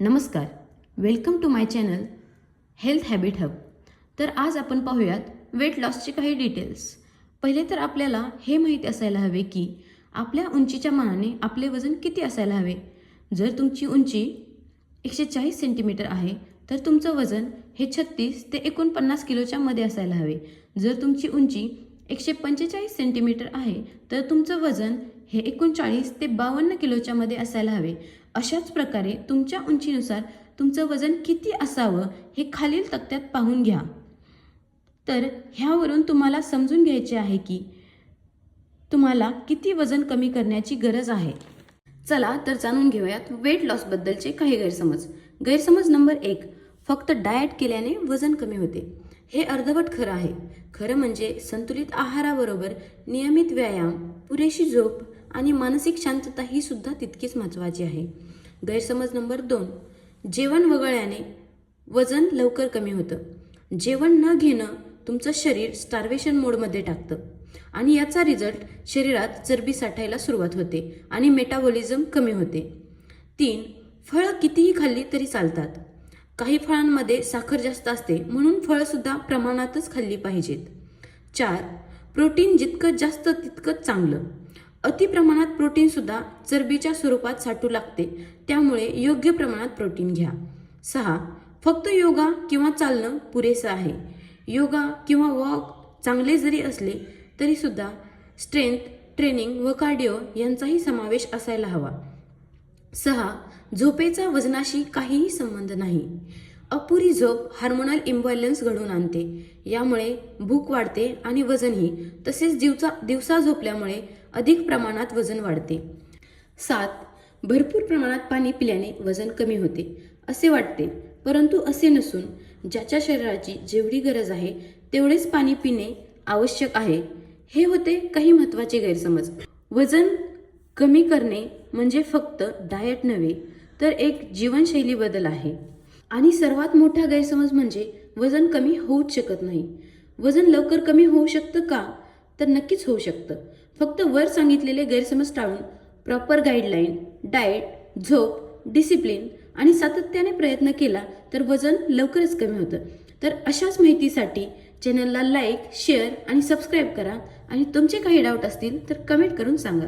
नमस्कार. Welcome to my channel health habit hub तर आज आपण पाहूयात वेट लॉसचे काही डिटेल्स पहिले तर आपल्याला हे माहिती असायला हवे की आपल्या उंचीच्या मानाने आपले वजन किती असायला हवे. जर तुमची उंची एकशे चाळीस सेंटीमीटर आहे तर तुमचं वजन हे छत्तीस ते एकोणपन्नास किलोच्या मध्ये असायला हवे. जर तुमची उंची एकशे पंचेचाळीस सेंटीमीटर आहे तर तुमचं वजन हे एकोणचाळीस ते बावन्न किलोच्या मध्ये असायला हवे. अशाच प्रकारे तुमच्या उंचीनुसार तुमचं वजन किती असावं हे खालील तक्त्यात पाहून घ्या. तर ह्यावरून तुम्हाला समजून घ्यायचे आहे की तुम्हाला किती वजन कमी करण्याची गरज आहे. चला तर जाणून घेऊयात वेट लॉसबद्दलचे काही गैरसमज. गैरसमज नंबर एक फक्त डाएट केल्याने वजन कमी होते. हे अर्धवट खरं आहे. खरं म्हणजे संतुलित आहाराबरोबर नियमित व्यायाम पुरेशी झोप आणि मानसिक शांतता ही सुद्धा तितकीच महत्त्वाची आहे. गैरसमज नंबर दोन. जेवण वगळल्याने वजन लवकर कमी होतं. जेवण न घेणं तुमचं शरीर स्टार्वेशन मोडमध्ये टाकतं. आणि याचा रिझल्ट शरीरात चरबी साठायला सुरुवात होते आणि मेटाबॉलिझम कमी होते. तीन. फळं कितीही खाल्ली तरी चालतात. काही फळांमध्ये साखर जास्त असते म्हणून फळंसुद्धा प्रमाणातच खाल्ली पाहिजेत. चार. प्रोटीन जितकं जास्त तितकंच चांगलं. अति प्रमाणात प्रोटीनसुद्धा चरबीच्या स्वरूपात साठू लागते. त्यामुळे योग्य प्रमाणात प्रोटीन घ्या. सहा फक्त योगा किंवा चालणं पुरेसं आहे. योगा किंवा वॉक चांगले जरी असले तरीसुद्धा स्ट्रेंथ ट्रेनिंग व कार्डिओ यांचाही समावेश असायला हवा. सहा झोपेचा वजनाशी काहीही संबंध नाही. अपुरी झोप हार्मोनल इम्बॅलन्स घडवून आणते. यामुळे भूक वाढते आणि वजनही तसेच दिवसा दिवसा झोपल्यामुळे अधिक प्रमाणात वजन वाढते. सात भरपूर प्रमाणात पाणी पिल्याने वजन कमी होते असे वाटते. परंतु असे नसून ज्याच्या शरीराची जेवढी गरज आहे तेवढेच पाणी पिणे आवश्यक आहे. हे होते काही महत्त्वाचे गैरसमज. वजन कमी करणे म्हणजे फक्त डाएट नव्हे तर एक जीवनशैली बदल आहे. आणि सर्वात मोठा गैरसमज म्हणजे वजन कमी होऊच शकत नाही. वजन लवकर कमी होऊ शकतं का? तर नक्कीच होऊ शकतं. फक्त वर सांगितलेले गैरसमज टाळून प्रॉपर गाईडलाईन डाएट झोप डिसिप्लिन आणि सातत्याने प्रयत्न केला तर वजन लवकरच कमी होतं. तर अशाच माहितीसाठी चॅनलला लाईक शेअर आणि सबस्क्राईब करा. आणि तुमचे काही डाऊट असतील तर कमेंट करून सांगा.